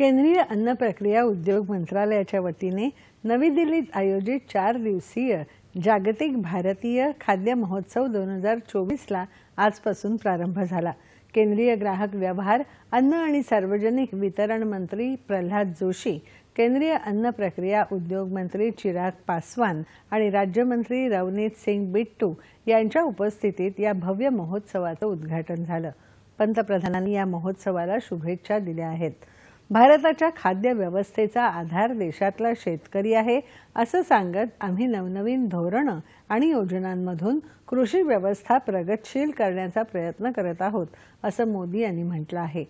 केंद्रीय अन्न प्रक्रिया उद्योग मंत्रालयाच्या वतीने नवी दिल्लीत आयोजित चार दिवसीय जागतिक भारतीय खाद्य महोत्सव दोन हजार चोवीसला आजपासून प्रारंभ झाला. केंद्रीय ग्राहक व्यवहार अन्न आणि सार्वजनिक वितरण मंत्री प्रल्हाद जोशी केंद्रीय अन्न प्रक्रिया उद्योग मंत्री चिराग पासवान आणि राज्यमंत्री रवनीत सिंग बिट्टू यांच्या उपस्थितीत या भव्य महोत्सवाचं उद्घाटन झालं. पंतप्रधानांनी या महोत्सवाला शुभेच्छा दिल्या आहेत. भारताच्या खाद्य व्यवस्थेचा आधार देशातला शेतकरी आहे असं सांगत आम्ही नवनवीन धोरणं आणि योजनांमधून कृषी व्यवस्था प्रगतशील करण्याचा प्रयत्न करत आहोत असं मोदी यांनी म्हटलं आहे.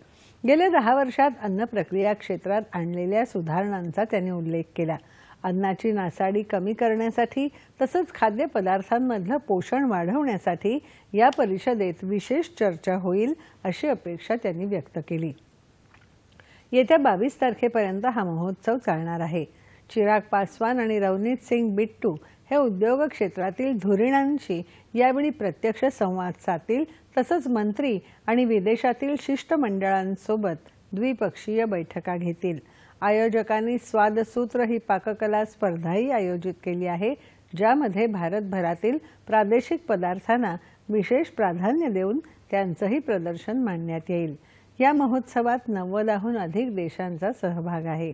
गेल्या दहा वर्षात अन्न प्रक्रिया क्षेत्रात आणलेल्या सुधारणांचा त्यांनी उल्लेख केला. अन्नाची नासाडी कमी करण्यासाठी तसंच खाद्यपदार्थांमधलं पोषण वाढवण्यासाठी या परिषदेत विशेष चर्चा होईल अशी अपेक्षा त्यांनी व्यक्त केली. येत्या बावीस तारखेपर्यंत हा महोत्सव चालणार आहे. चिराग पासवान आणि रवनीत सिंग बिट्टू हे उद्योग क्षेत्रातील धुरीणांशी यावेळी प्रत्यक्ष संवाद साधतील तसंच मंत्री आणि विदेशातील शिष्टमंडळांसोबत द्विपक्षीय बैठका घेतील. आयोजकांनी स्वादसूत्र ही पाककला स्पर्धाही आयोजित केली आहे ज्यामध्ये भारतभरातील प्रादेशिक पदार्थांना विशेष प्राधान्य देऊन त्यांचंही प्रदर्शन मांडण्यात येईल. या महोत्सवात नव्वदाहून अधिक देशांचा सहभाग आहे.